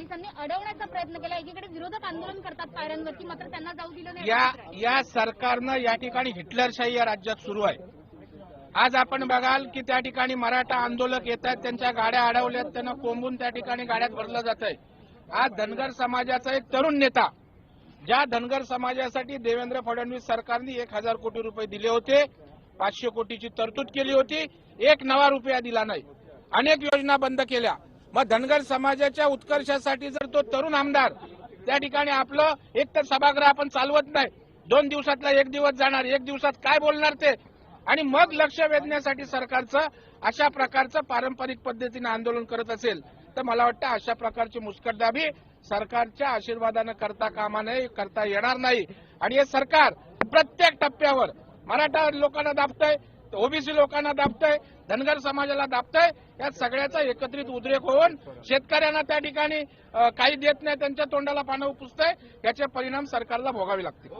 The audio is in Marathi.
पोलिसांनी अडवण्याचा प्रयत्न केला. एकीकडे विरोधक आंदोलन करतात पायऱ्यांवरती मात्र त्यांना जाऊ दिलं नाही. या या सरकारनं या ठिकाणी हिटलरशाही या राज्यात सुरू आहे. आज आपण बघाल की त्या ठिकाणी मराठा आंदोलक येत आहेत त्यांच्या गाड्या अडवल्यात त्यांना कोंबून त्या ठिकाणी गाड्यात भरलं जात आहे. आज धनगर समाजाचा एक तरुण नेता ज्या धनगर समाजासाठी देवेंद्र फडणवीस सरकारने एक हजार कोटी रुपये दिले होते पाचशे कोटीची तरतूद केली होती एक नवा रुपया दिला नाही. अनेक योजना बंद केल्या. मग धनगर समाजाच्या उत्कर्षासाठी जर तो तरुण आमदार त्या ठिकाणी आपलं एक तर सभागृह आपण चालवत नाही दोन दिवसातला एक दिवस जाणार एक दिवसात काय बोलणार ते? आणि मग लक्ष वेधण्यासाठी सरकारचं अशा प्रकारचं पारंपरिक पद्धतीनं आंदोलन करत असेल तर मला वाटतं अशा प्रकारची मुस्कटदाबी सरकारच्या आशीर्वादानं करता कामा नये करता येणार नाही. आणि हे सरकार प्रत्येक टप्प्यावर मराठा लोकांना दाबतंय ओबीसी लोकांना दाबतंय धनगर समाजाला दाबतंय या सगळ्याचा एकत्रित उद्रेक होऊन शेतकऱ्यांना त्या ठिकाणी काही देत नाही त्यांच्या तोंडाला पानं पुसतंय याचे परिणाम सरकारला भोगावे लागतील.